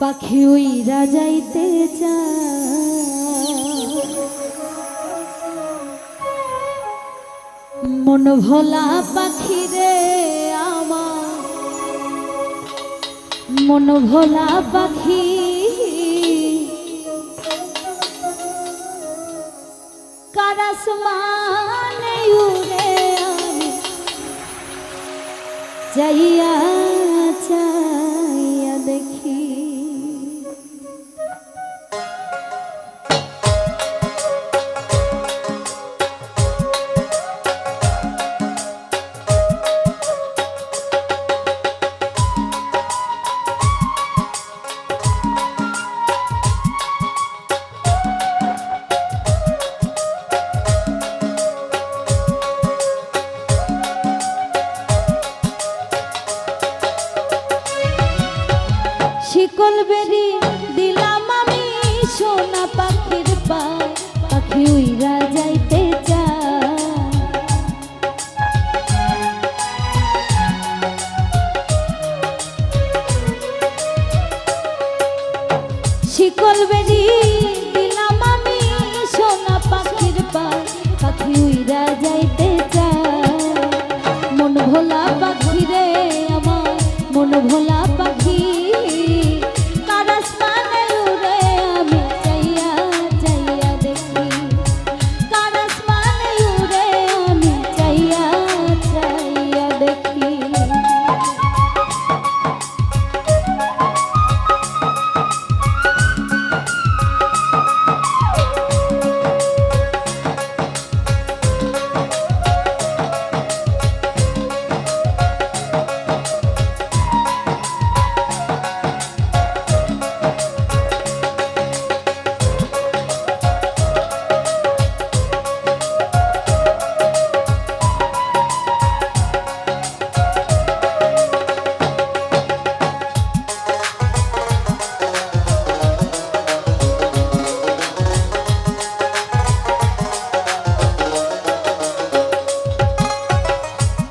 পাখি। উইরা যাইতে চায়। মন ভোলা পাখি রে আমার। মন ভোলা পাখি। কারাস মানে উড়ে চাইয়া শিকল বেরি, দিলাম আমি সোনা পাখির পাখি উইরা যাইতে চায়। শিকল বেরি, দিলাম আমি সোনা পাখির পাখি উইরা যাইতে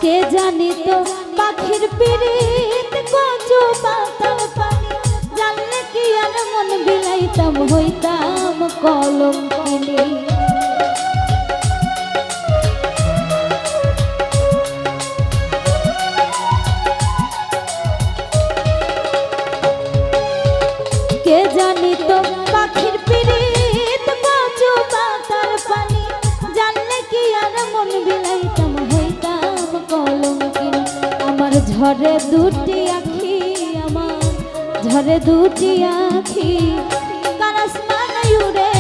কে জানি তো? পাখির পিরিত কচু পাতাল পানি। জানলে কি আর মন বিলাইতাম, হইতাম কলম কিনি। ঝরে দুটি আখি আমার ঝরে দুটি আখি। কারাস মানে উড়ে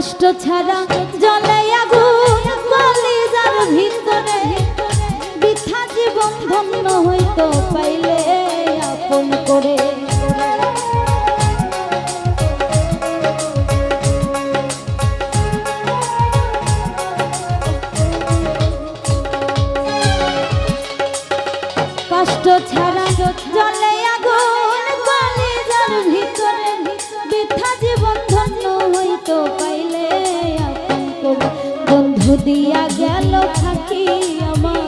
কষ্ট ছাড়া জলে আগুন কলিজার ভিতরে বৃথা জীবন ধন্য হইতো পাইলে আপন করে। বন্ধু দিয়া গেল থাকি আমার।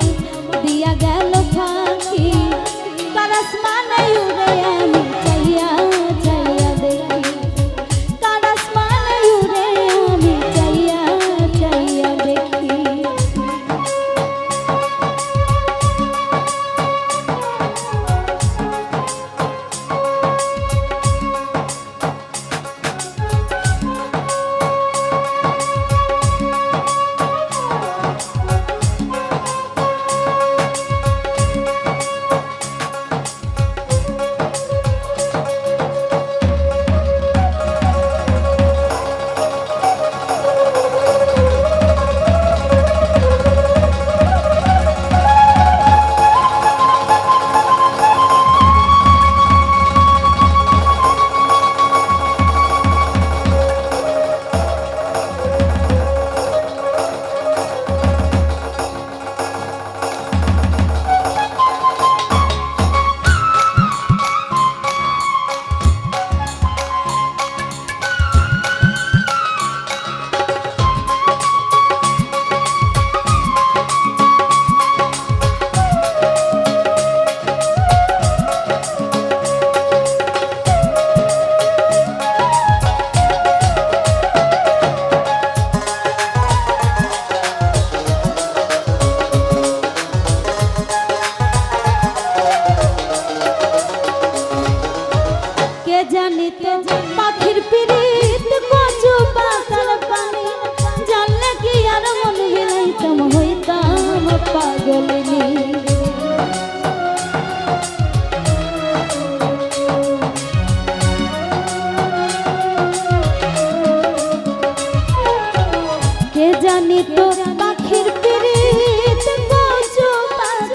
জানি তো পাখির পিড়িতে কচু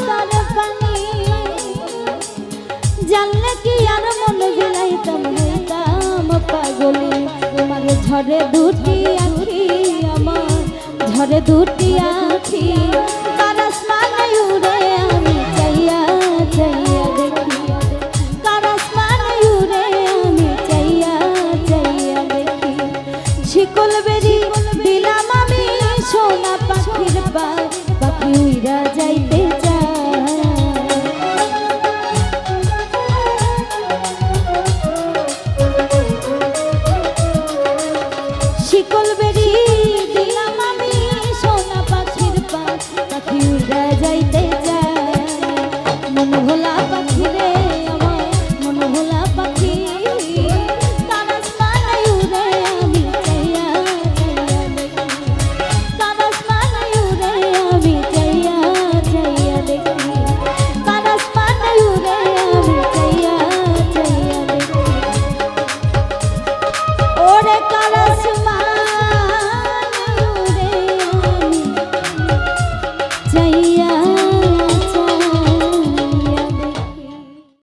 পাতার পানি। জানলে কি আর মন বিলাইতাম হইতাম পাগলি। তোমার ঝড়ে দুটি আখি আমার, ঝড়ে দুটি ভোলা পাখি